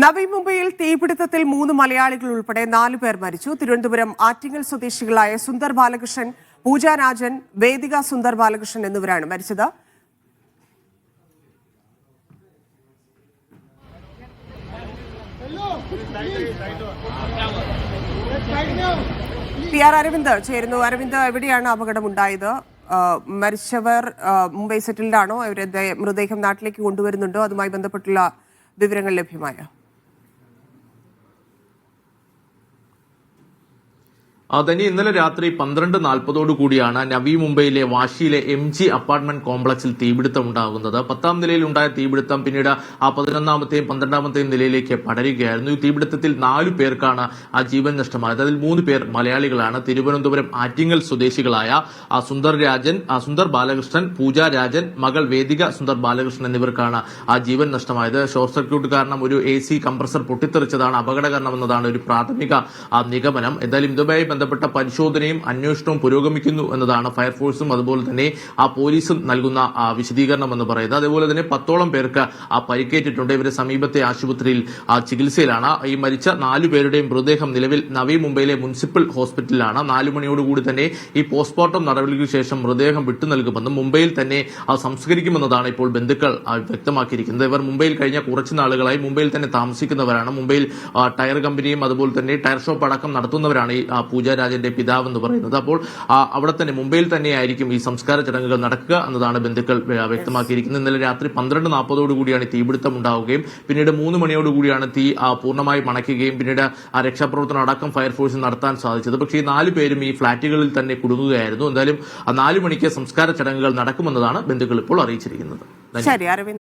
നവി മുംബൈയിൽ തീപിടുത്തത്തിൽ മൂന്ന് മലയാളികൾ ഉൾപ്പെടെ നാലു പേർ മരിച്ചു. തിരുവനന്തപുരം ആറ്റിങ്ങൽ സ്വദേശികളായ സുന്ദർ ബാലകൃഷ്ണൻ പൂജ രാജൻ വേദിക സുന്ദർ ബാലകൃഷ്ണൻ എന്നിവരാണ് മരിച്ചത്. പി ആർ അരവിന്ദ് ചേരുന്നു. അരവിന്ദ് എവിടെയാണ് അപകടമുണ്ടായത്? മരിച്ചവർ മുംബൈ സെറ്റിൽഡാണോ? അവരുടെ മൃതദേഹം നാട്ടിലേക്ക് കൊണ്ടുവരുന്നുണ്ടോ? അതുമായി ബന്ധപ്പെട്ടുള്ള വിവരങ്ങൾ ലഭ്യമായോ? അതനി ഇന്നലെ രാത്രി പന്ത്രണ്ട് നാൽപ്പതോടു കൂടിയാണ് നവി മുംബൈയിലെ വാശിയിലെ എം ജി അപ്പാർട്ട്മെന്റ് കോംപ്ലക്സിൽ തീപിടുത്തം ഉണ്ടാകുന്നത്. പത്താം നിലയിൽ ഉണ്ടായ തീപിടുത്തം പിന്നീട് ആ പതിനൊന്നാമത്തെയും പന്ത്രണ്ടാമത്തെയും നിലയിലേക്ക് പടരുകയായിരുന്നു. ഈ തീപിടുത്തത്തിൽ നാലു പേർക്കാണ് ആ ജീവൻ നഷ്ടമായത്. അതിൽ മൂന്ന് പേർ മലയാളികളാണ്. തിരുവനന്തപുരം ആറ്റിങ്ങൽ സ്വദേശികളായ ആ സുന്ദർ രാജൻ ആ സുന്ദർ ബാലകൃഷ്ണൻ പൂജ രാജൻ മകൾ വേദിക സുന്ദർ ബാലകൃഷ്ണൻ എന്നിവർക്കാണ് ആ ജീവൻ നഷ്ടമായത്. ഷോർട്ട് സർക്യൂട്ട് കാരണം ഒരു എ സി കംപ്രസർ പൊട്ടിത്തെറിച്ചതാണ് അപകടകരണമെന്നതാണ് ഒരു പ്രാഥമിക നിഗമനം. എന്തായാലും ഇതുമായി ബന്ധപ്പെട്ട പരിശോധനയും അന്വേഷണവും പുരോഗമിക്കുന്നു എന്നതാണ് ഫയർഫോഴ്സും അതുപോലെ തന്നെ ആ പോലീസും നൽകുന്ന വിശദീകരണം എന്ന് പറയുന്നത്. അതേപോലെ തന്നെ പത്തോളം പേർക്ക് ആ പരിക്കേറ്റിട്ടുണ്ട്. ഇവരെ സമീപത്തെ ആശുപത്രിയിൽ ചികിത്സയിലാണ്. ഈ മരിച്ച നാലു പേരുടെയും മൃതദേഹം നിലവിൽ നവി മുംബൈയിലെ മുനിസിപ്പൽ ഹോസ്പിറ്റലിലാണ്. നാലു മണിയോടുകൂടി തന്നെ ഈ പോസ്റ്റ്മോർട്ടം നടപടികൾക്ക് ശേഷം മൃതദേഹം വിട്ടു നൽകുമെന്നും മുംബൈയിൽ തന്നെ സംസ്കരിക്കുമെന്നതാണ് ഇപ്പോൾ ബന്ധുക്കൾ വ്യക്തമാക്കിയിരിക്കുന്നത്. ഇവർ മുംബൈയിൽ കഴിഞ്ഞ കുറച്ച് നാളുകളായി മുംബൈയിൽ തന്നെ താമസിക്കുന്നവരാണ്. മുംബൈയിൽ ടയർ കമ്പനിയും അതുപോലെ തന്നെ ടയർ ഷോപ്പ് അടക്കം നടത്തുന്നവരാണ് ഈ പൂജ രാജന്റെ പിതാവ് എന്ന് പറയുന്നത്. അപ്പോൾ അവിടെ തന്നെ മുംബൈയിൽ തന്നെയായിരിക്കും ഈ സംസ്കാര ചടങ്ങുകൾ നടക്കുക എന്നതാണ് ബന്ധുക്കൾ വ്യ- വ്യക്തമാക്കിയിരിക്കുന്നത്. ഇന്നലെ രാത്രി പന്ത്രണ്ട് നാൽപ്പതോടു കൂടിയാണ് തീപിടുത്തം ഉണ്ടാവുകയും പിന്നീട് മൂന്ന് മണിയോടുകൂടിയാണ് തീ പൂർണമായി മണക്കുകയും പിന്നീട് ആ രക്ഷാപ്രവർത്തനം അടക്കം ഫയർഫോഴ്സ് നടത്താൻ സാധിച്ചത്. പക്ഷേ ഈ നാല് പേരും ഈ ഫ്ളാറ്റുകളിൽ തന്നെ കുടുങ്ങുകയായിരുന്നു. എന്തായാലും ആ നാല് മണിക്ക് സംസ്കാര ചടങ്ങുകൾ നടക്കുമെന്നതാണ് ബന്ധുക്കൾ ഇപ്പോൾ അറിയിച്ചിരിക്കുന്നത്. ശരി